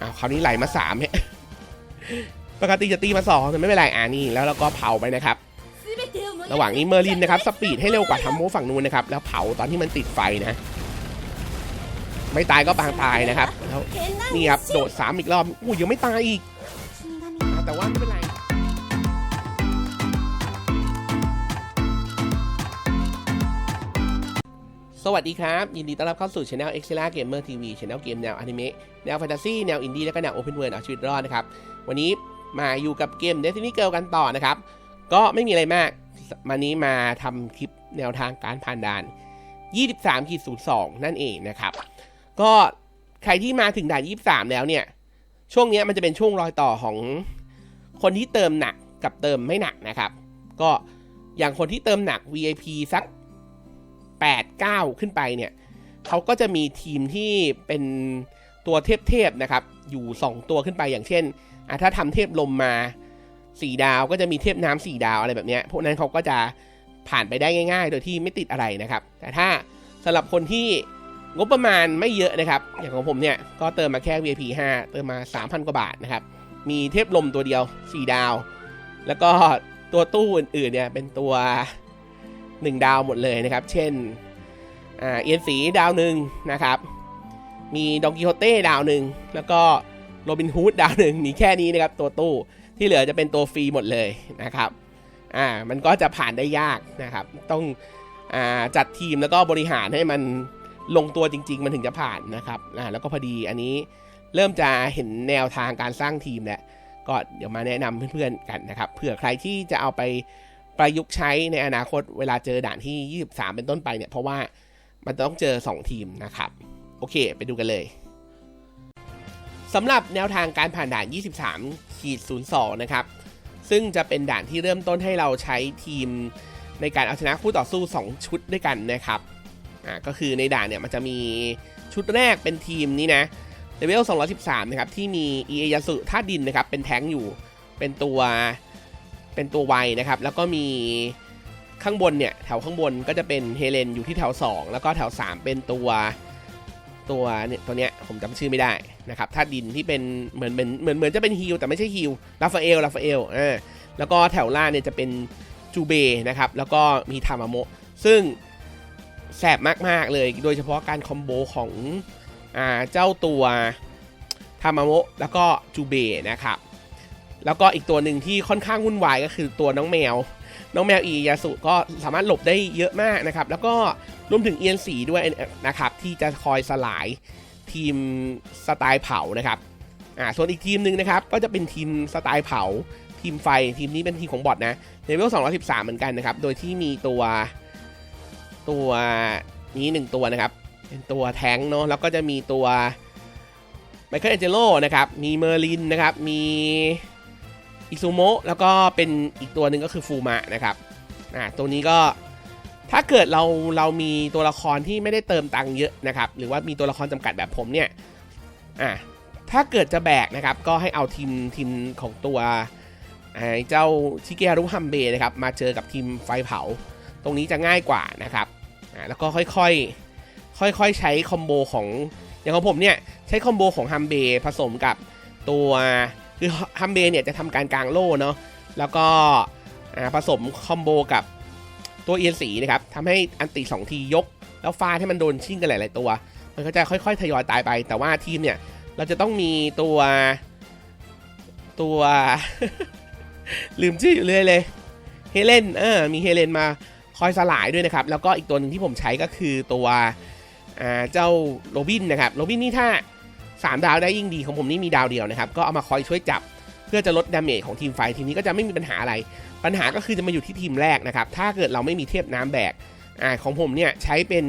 อ้าวคราวนี้ไหลมาสามเนี่ยปกติจะตีมาสองแต่ไม่เป็นไรอ่านี่แล้วเราก็เผาไปนะครับ ระหว่างนี้เมอร์ลินนะครับสปีดให้เร็วกว่าทัมโมฝั่งนู้นนะครับแล้วเผาตอนที่มันติดไฟนะ ไม่ตายก็ปางตายนะครับแล้วนี่ครับโดดสามอีกรอบอู้ยังไม่ตายอีกแต่ว่าไม่เป็นไร วัสดีครับ ยินดีต้อนรับเข้าสู่ช anel e x c e l a Gamer TV channel เกมแนวอนิเมะแนวแฟนตาซีแนวอินดี้และก็แนวโอเพนเวิร์เอาชีวิตรอดนะครับ วันนี้มาอยู่กับเกม Destiny Girl กันต่อนะครับ ก็ไม่มีอะไรมากวันนี้มาทำคลิปแนวทางการผ่านด่าน 23ขีด02 นั่นเองนะครับ ก็ใครที่มาถึงด่าน 23 แล้วเนี่ย ช่วงนี้มันจะเป็นช่วงรอยต่อของคนที่เติมหนักกับเติมไม่หนักนะครับ ก็อย่างคนที่เติมหนัก VIP สัก 8 9 ขึ้นไปเนี่ยเขาก็จะมีทีมที่เป็นตัวเทพๆนะครับ อยู่ 2 ตัวขึ้นไปอย่างเช่นถ้าทำเทพลมมา 4 ดาวก็จะมีเทพน้ำ4ดาวอะไรแบบนี้พวกนั้นเขาก็จะผ่านไปได้ง่าย ๆ โดยที่ไม่ติดอะไรนะครับ แต่ถ้าสำหรับคนที่งบประมาณไม่เยอะนะครับ อย่างของผมเนี่ยก็เติมมาแค่ VIP 5 เติมมา 3,000 กว่าบาทนะครับ มีเทพลมตัวเดียว 4 ดาว แล้วก็ตัวตู้อื่นๆเนี่ยเป็นตัว 1 ดาวหมดเลยนะครับ เช่นเอียนสีดาวหนึ่งนะครับ มีดองกิโฮเต้ดาวหนึ่งแล้วก็โรบินฮูดดาวหนึ่งมีแค่นี้นะครับตัวตู้ที่เหลือจะเป็นตัวฟรีหมดเลยนะครับอ่ามันก็จะผ่านได้ยากนะครับ ต้องอ่าจัดทีมแล้วก็บริหารให้มันลงตัวจริง ๆ มันถึงจะผ่านนะครับอ่าแล้วก็พอดีอันนี้เริ่มจะเห็นแนวทางการสร้างทีมแล้วก็เดี๋ยวมาแนะนำเพื่อนๆกันนะครับเผื่อใครที่จะเอาไป ประยุกต์ใช้ในอนาคตเวลาเจอด่านที่ 23 เป็นต้นไปเนี่ย เพราะว่ามันต้องเจอ 2 ทีมนะครับ โอเค ไปดูกันเลยสำหรับแนวทางการผ่านด่าน 23ขีด02 นะครับ ซึ่งจะเป็นด่านที่เริ่มต้นให้เราใช้ทีมในการเอาชนะคู่ต่อสู้ 2 ชุดด้วยกันนะครับอ่าก็คือในด่านเนี่ยมันจะมีชุดแรกเป็นทีมนี้นะเลเวล213 นะครับ ที่มีเอยาสุธาดินนะครับ เป็นแท้งอยู่ เป็นตัว เป็นตัวไวนะครับ แล้วก็มีข้างบนเนี่ยแถวข้างบนก็จะเป็นเฮเลนอยู่ที่แถว 2 แล้วก็แถว 3 เป็นตัวตัวเนี่ยตัวเนี้ยผมจำชื่อไม่ได้นะครับธาตุดินที่เป็นเหมือนเหมือนเหมือนเหมือนจะเป็นฮิลแต่ไม่ใช่ฮิลลาฟาเอลลาฟาเอลอ่าแล้วก็แถวล่างเนี่ยจะเป็นจูเบนะครับแล้วก็มีทามาโมะซึ่งแสบมาก ๆ เลย โดยเฉพาะการคอมโบของอ่าเจ้าตัวทามาโมะแล้วก็จูเบนะครับ แล้วก็อีกตัวหนึ่งที่ค่อนข้างวุ่นวายก็คือตัวน้องแมว น้องแมวอียาสุก็สามารถหลบได้เยอะมากนะครับ แล้วก็รวมถึงเอียนสีด้วยนะครับ ที่จะคอยสลายทีมสไตล์เผานะครับอ่าส่วนอีกทีมหนึ่งนะครับ ก็จะเป็นทีมสไตล์เผา ทีมไฟทีมนี้เป็นทีมของบอทนะเลเวล213 เหมือนกันนะครับ โดยที่มีตัวตัวนี้หนึ่งตัวนะครับ เป็นตัวแทงเนาะแล้วก็จะมีตัวไมเคิลแอนเจโลนะครับ มีเมอร์ลินนะครับ มี อิซูโมะแล้วก็เป็นอีกตัวหนึ่งก็คือฟูมะนะครับอ่าตัวนี้ก็ถ้าเกิดเราเรามีตัวละครที่ไม่ได้เติมตังค์เยอะนะครับ หรือว่ามีตัวละครจำกัดแบบผมเนี่ยอ่าถ้าเกิดจะแบกนะครับ ก็ให้เอาทีมทีมของตัวไอ้เจ้าชิเการุฮัมเบนะครับ มาเจอกับทีมไฟเผา ตรงนี้จะง่ายกว่านะครับอ่าแล้วก็ค่อยๆ ค่อยๆ ใช้คอมโบของอย่างของผมเนี่ย ใช้คอมโบของฮัมเบผสมกับตัว คือฮัมเบเนี่ยจะทำการกลางโล่เนาะแล้วก็ผสมคอมโบกับตัวเอียนสีนะครับทำให้อันติสองทียก แล้วฟาดให้มันโดนชิ่งกันหลาย ๆ ตัว มันก็จะค่อย ๆ ทยอยตายไป แต่ว่าทีมเนี่ย เราจะต้องมีตัวตัว ลืมชื่ออยู่เลยเลยเฮเลนเออมีเฮเลนมาคอยสลายด้วยนะครับ แล้วก็อีกตัวหนึ่งที่ผมใช้ก็คือตัวเจ้าโรบินนะครับโรบินนี่ถ้า 3 ดาวได้ยิ่งดีของผมนี่มีดาวเดียวนะครับก็เอามาคอยช่วยจับ เพื่อจะลดดาเมจของทีมไฟทีมนี้ก็จะไม่มีปัญหาอะไร ปัญหาก็คือจะมาอยู่ที่ทีมแรกนะครับถ้าเกิดเราไม่มีเทพน้ำแบกอ่าของผมเนี่ยใช้เป็น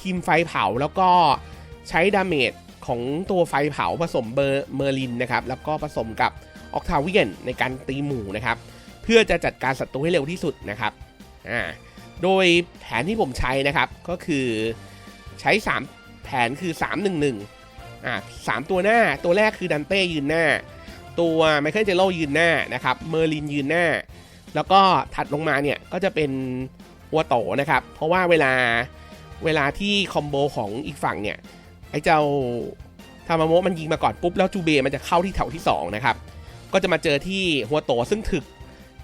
ทีมไฟเผาแล้วก็ใช้ดาเมจของตัวไฟเผาผสมเบอร์เมอร์ลินนะครับแล้วก็ผสมกับออกทาเวียนในการตีหมู่นะครับเพื่อจะจัดการศัตรูให้เร็วที่สุดนะครับอ่าโดยแผนที่ผมใช้นะครับก็คือใช้ 3 แผนคือ 3 1 1 อ่าสามตัวหน้าตัวแรกคือดันเต้ยืนหน้า ตัวไมเคิลเจโรยืนหน้านะครับเมอร์ลินยืนหน้า แล้วก็ถัดลงมาเนี่ยก็จะเป็นวัวโตนะครับ เพราะว่าเวลาเวลาที่คอมโบของอีกฝั่งเนี่ยไอ้เจ้าทามาโมะมันยิงมาก่อนปุ๊บแล้วจูเบมันจะเข้าที่แถวที่สองนะครับก็จะมาเจอที่หัวโตซึ่งถึก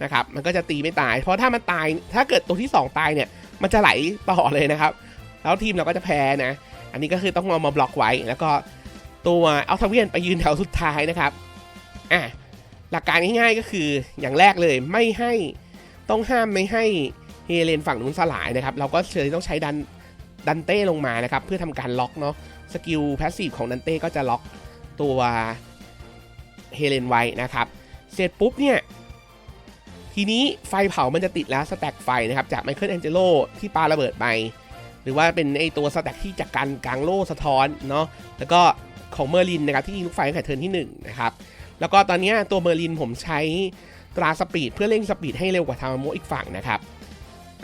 นะครับมันก็จะตีไม่ตาย เพราะถ้ามันตายถ้าเกิดตัวที่ 2 ตายเนี่ยมันจะไหลต่อเลยนะครับ แล้วทีมเราก็จะแพ้นะ อันนี้ก็คือต้องเอามาบล็อกไว้แล้วก็ ตัวอัลทาเวียนไปยืนแถวสุดท้ายนะครับอะหลักการง่ายๆก็คืออย่างแรกเลยไม่ให้ต้องห้ามไม่ให้เฮเลนฝั่งนู้นสลายนะครับ เราก็เลยต้องใช้ดันดันเต้ลงมานะครับ เพื่อทำการล็อกเนาะสกิลแพสซีฟของดันเต้ก็จะล็อกตัวเฮเลนไว้นะครับ เสร็จปุ๊บเนี่ย ทีนี้ไฟเผามันจะติดแล้วสแต็กไฟนะครับ จากไมเคิลแองเจโลที่ปาระเบิดไป หรือว่าเป็นไอตัวสแต็กที่จากการกลางโล่สะท้อนเนาะแล้วก็ ของเมอร์ลินนะครับที่ยิงลูกไฟตั้งแต่เทิร์นที่1นะครับแล้วก็ตอนนี้ตัวเมอร์ลินผมใช้ตราสปีดเพื่อเร่งสปีดให้เร็วกว่าทามาโมอีกฝั่งนะครับ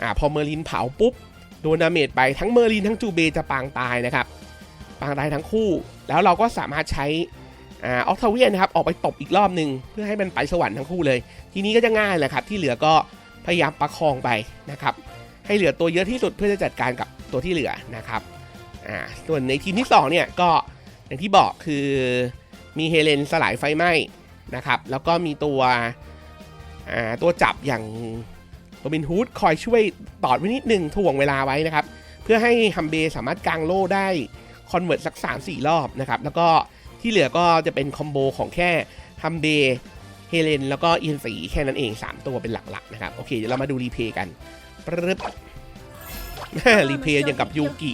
อ่าพอเมอร์ลินเผาปุ๊บโดนดาเมจไปทั้งเมอร์ลินทั้งจูเบจะปางตายนะครับปางตายทั้งคู่ แล้วเราก็สามารถใช้อออกทาเวียนนะครับออกไปตบอีกรอบหนึ่งเพื่อให้มันไปสวรรค์ทั้งคู่เลย ทีนี้ก็จะง่ายแหละครับที่เหลือก็พยายามประคองไปนะครับให้เหลือตัวเยอะที่สุดเพื่อจะจัดการกับตัวที่เหลือนะครับอ่าส่วนในทีมที่2เนี่ยก็ อย่างที่บอกคือมีเฮเลนสลายไฟไหม้นะครับ แล้วก็มีตัวตัวจับอย่างโรบินฮูดคอยช่วยตอดไว้นิดนึงถ่วงเวลาไว้นะครับ เพื่อให้ฮัมเบสามารถกางโล่ได้คอนเวิร์ตสัก 3-4 รอบนะครับ แล้วก็ที่เหลือก็จะเป็นคอมโบของแค่ฮัมเบเฮเลนแล้วก็อินสีแค่นั้นเอง 3 ตัวเป็นหลักๆนะครับ โอเค เดี๋ยวเรามาดูรีเพย์กันปรึบรีเพย์อย่างกับยูกิ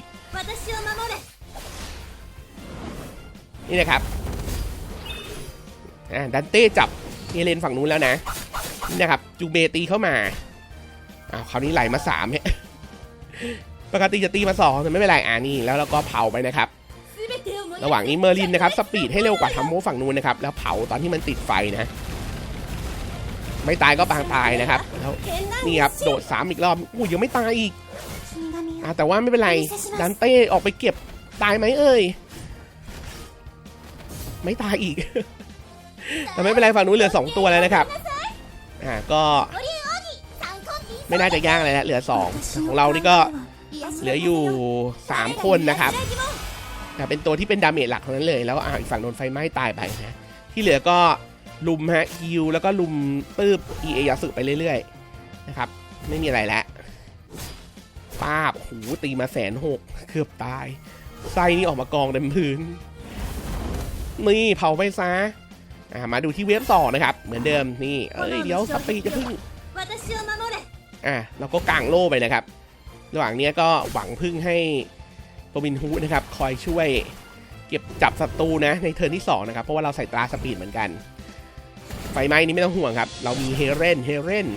นี่นะครับดันเต้จับเอเลนฝั่งนู้นแล้วนะนี่นะครับจูเบตีเข้ามาอ้าวคราวนี้ไหลมาสามเนี่ยปกติจะตีมาสองแต่ไม่เป็นไรอ่านี่แล้วเราก็เผาไปนะครับ ระหว่างนี้เมอร์ลินนะครับสปีดให้เร็วกว่าทัมโมฝั่งนู้นนะครับแล้วเผาตอนที่มันติดไฟนะไม่ตายก็บางตายนะครับแล้วนี่ครับโดดสามอีกรอบอู้ยังไม่ตายอีกแต่ว่าไม่เป็นไรดันเต้ออกไปเก็บตายไหมเอ้ย ไม่ตายอีก แต่ไม่เป็นไรฝั่งนู้นเหลือ 2 ตัวแล้วนะครับ อ่าก็ไม่น่าจะยากเลยนะเหลือ 2 ของเรานี่ก็เหลืออยู่ 3 คนนะครับนะเป็นตัวที่เป็นดาเมจหลักเท่นั้นเลย แล้วอ่าอีกฝั่งโดนไฟไหม้ตายไปนะที่เหลือก็ลุมฮะคิวแล้วก็ลุมปื๊บเอเอยาสึไปเรื่อยๆนะครับ ไม่มีอะไรแล้วป้าบหูตีมาแสนหกเกือบตายไส้นี่ออกมากองเต็มพื้น นี่เผาไปซะมาดูที่เวฟสองนะครับ เหมือนเดิมนี่เอ้ยเดี๋ยวสปีดจะพึ่งอะเราก็กางโล่ไปนะครับ ระหว่างนี้ก็หวังพึ่งให้โรบินฮูดนะครับ คอยช่วยเก็บจับศัตรูนะในเทิร์นที่2นะครับเพราะว่าเราใส่ตราสปีดเหมือนกัน ไฟไหม้นี้ไม่ต้องห่วงครับ เรามีเฮเรนเฮเรน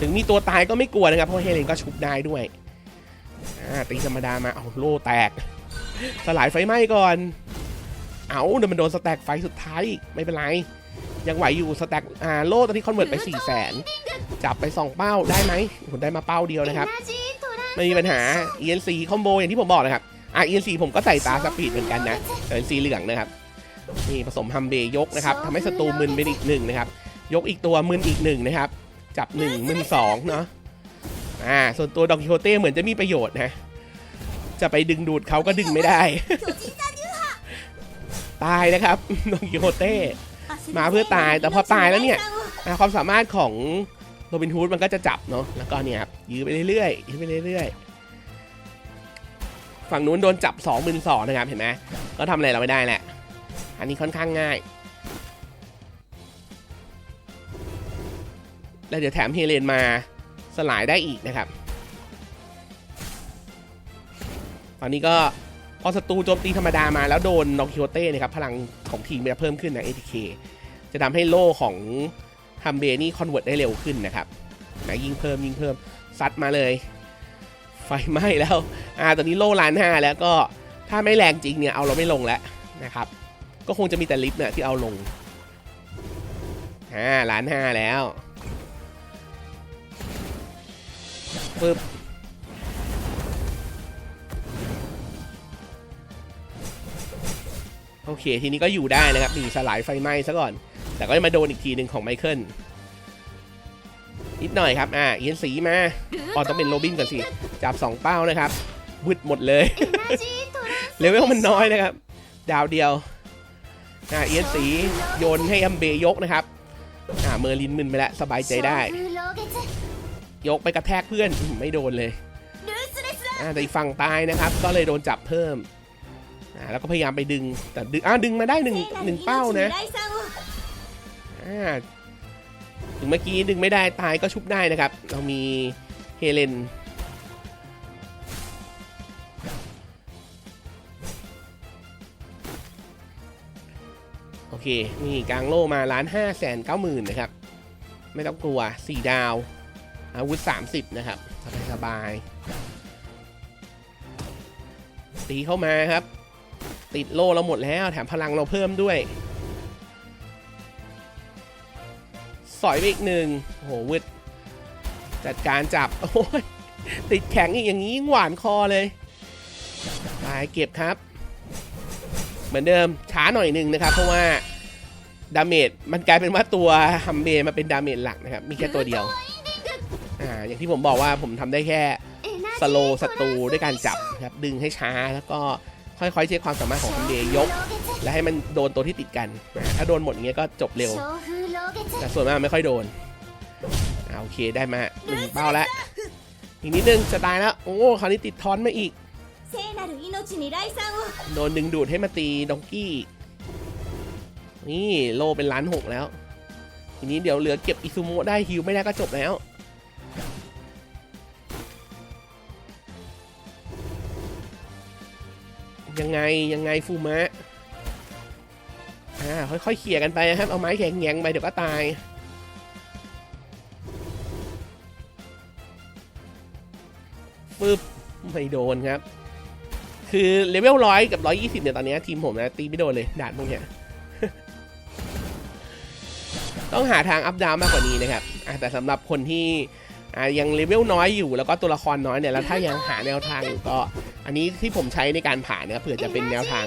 ถึงมีตัวตายก็ไม่กลัวนะครับ เพราะเฮเรนก็ชุบได้ด้วยตีธรรมดามาเอาโล่แตก สลายไฟไหม้ก่อน เอาเดี๋มันโดนสแต็กไฟสุดท้ายไม่เป็นไร ยังไหวอยู่สแต็กอ่าโลตอนนี้คอนเวิร์ตไป4ี่แสนจับไป 2 เป้าได้ไหมผมได้มาเป้าเดียวนะครับ ไม่มีปัญหา ENC คอมโบอย่างที่ผมบอกนะครับอะ ENC ผมก็ใส่ตาสปีดเหมือนกันนะเอ็นสีเหลืองนะครับนี่ผสมฮัมเบยกนะครับทำให้ศัตรูมึนไปอีกหนึ่งนะครับ ยกอีกตัวมึนอีกหนึ่งนะครับ จับหนึ่งมึนสองเนาะอ่าส่วนตัวดองกิโฮเต้เหมือนจะมีประโยชน์นะ จะไปดึงดูดเขาก็ดึงไม่ได้ ตายนะครับดอกกิโฮเต้มาเพื่อตายแต่พอตายแล้วเนี่ยอะความสามารถของโรบินฮูดมันก็จะจับเนาะแล้วก็เนี่ยครับยื้อไปเรื่อยๆยื้อไปเรื่อยๆฝั่งนู้นโดนจับ2องมืนสองนะครับเห็นไหมก็ทำอะไรเราไม่ได้แหละ อันนี้ค่อนข้างง่ายแล้วเดี๋ยวแถมเฮเลนมาสลายได้อีกนะครับ ตอนนี้ก็ พอศัตรูโจมตีธรรมดามาแล้วโดนนอคิโอเต้นะครับพลังของทีมจะเพิ่มขึ้นนะ ATK จะทำให้โล่ของฮัมเบนี่คอนเวิร์ตได้เร็วขึ้นนะครับนะยิงเพิ่มยิงเพิ่มซัดมาเลย ไฟไหม้แล้วอ่าตอนนี้โล่ล้านห้าแล้วก็ถ้าไม่แรงจริงเนี่ยเอาเราไม่ลงแล้วนะครับ ก็คงจะมีแต่ลิฟต์เนี่ยที่เอาลงอ่าล้านห้าแล้วปึ๊บ โอเค ทีนี้ก็อยู่ได้นะครับหนีสลายไฟไหม้ซะก่อน แต่ก็จะมาโดนอีกทีหนึ่งของไมเคิลนิดหน่อยครับ อ่าเอียนสีมาอ๋อต้องเป็นโรบินก่อนสิ จับ 2 เป้านะครับบุดหมดเลยเลเวลมันน้อยนะครับ ดาวเดียว อ่าเอียนสีโยนให้อัมเบยกนะครับ อ่าเมอร์ลินมึนไปแล้วสบายใจได้ ยกไปกระแทกเพื่อนไม่โดนเลย อ่าแต่อีกฝั่งตายนะครับ ก็เลยโดนจับเพิ่ม อ่แล้วก็พยายามไปดึงแต่ดึงอ่าดึงมาได้หนึ่งหนึ่งเป้านะอ่าถึงเมื่อกี้ดึงไม่ได้ตายก็ชุบได้นะครับ เรามีเฮเลนโอเคนี่กลางโลมาล้านห้าแสนเก้าหมื่นนะครับ ไม่ต้องกลัวสี่ดาว อาวุธ 30 นะครับ สบายสบายตีเข้ามาครับ ติดโล่เราหมดแล้ว แถมพลังเราเพิ่มด้วย สอยไปอีกหนึ่งโอ้โหวึดจัดการจับ โอ้ย ติดแข็งอีกอย่างนี้ยิ่งหวานคอเลยไปเก็บครับ เหมือนเดิมช้าหน่อยหนึ่งนะครับ เพราะว่าดาเมจมันกลายเป็นว่าตัวฮัมเบมาเป็นดาเมจหลักนะครับ มีแค่ตัวเดียวอ่าอย่างที่ผมบอกว่าผมทำได้แค่エナสโลว์ศัตรูด้วยการจับนะครับดึงให้ช้าแล้วก็ ค่อยๆเช็คความสามารถของคุณเดย์ยก และให้มันโดนตัวที่ติดกันถ้าโดนหมดอย่างเงี้ยก็จบเร็ว แต่ส่วนมากไม่ค่อยโดนโอเคได้มาหนึ่งเป้าแล้วอีกนิดนึงจะตายแล้วโอ้คราวนี้ติดทอนมาอีกโดนดึงดูดให้มาตีดองกี้ นี่โลเป็นล้านหกแล้ว ทีนี้เดี๋ยวเหลือเก็บอิซูโมได้ฮิวไม่ได้ก็จบแล้ว ยังไงยังไงฟูมะอ่าค่อยๆเขี่ยกันไปนะครับ เอาไม้แข็งแงงไปเดี๋ยวก็ตายฟึบไม่โดนครับ คือเลเวลร้อยกับร้อยยี่สิบเนี่ยตอนนี้ทีมผมนะ ตีไม่โดนเลยด่านพวกเนี้ยต้องหาทางอัพดาวมากกว่านี้นะครับแต่สำหรับคนที่ยังเลเวลน้อยอยู่แล้วก็ตัวละครน้อยเนี่ยแล้วถ้ายังหาแนวทางอยู่ก็ อันนี้ที่ผมใช้ในการผ่านเนี่ยเผื่อจะเป็นแนวทาง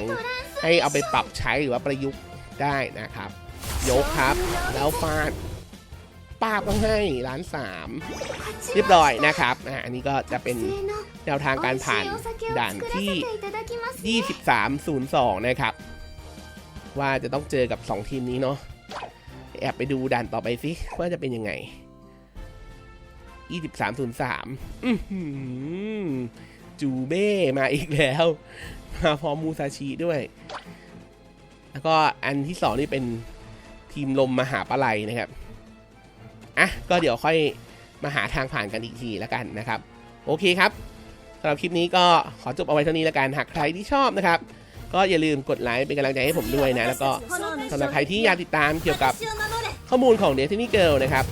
ให้เอาไปปรับใช้หรือว่าประยุกต์ได้นะครับ ยกครับ แล้วฟาดป้าต้องให้ล้านสามเรียบร้อยนะครับอะอันนี้ก็จะเป็นแนวทางการผ่านด่านที่ 2302 นะครับ ว่าจะต้องเจอกับ 2 ทีมนี้เนาะแอบไปดูด่านต่อไปสิว่าจะเป็นยังไง 2303 อื้อหือ จูเบ้มาอีกแล้ว มาพร้อมมูซาชิด้วย แล้วก็อันที่สองนี่เป็นทีมลมมหาปะาไหลนะครับ อะ ก็เดี๋ยวค่อยมาหาทางผ่านกันอีกทีแล้วกันนะครับ โอเคครับสำหรับคลิปนี้ก็ขอจบเอาไว้เท่านี้แล้วกันหากใครที่ชอบนะครับ ก็อย่าลืมกดไลค์เป็นกำลังใจให้ผมด้วยนะ แล้วก็สำหรับใครที่อยากติดตามเกี่ยวกับข้อมูลของ Destiny Girl นะครับ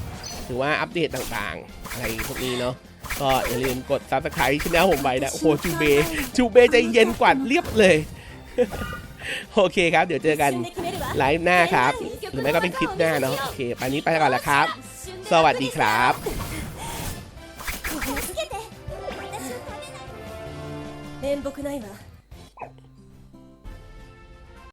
หรือว่าอัปเดตต่างๆ อะไรพวกนี้เนาะ ก็อย่าลืมกดซับสไครต์ช่องผมไว้นะ โอ้โหจูเบจูเบใจเย็นกว่าเรียบเลย โอเคครับ เดี๋ยวเจอกันไลฟ์หน้าครับ หรือไม่ก็เป็นคลิปหน้าเนาะ โอเคไปนี้ไปก่อนแล้วครับ สวัสดีครับ面目ないわ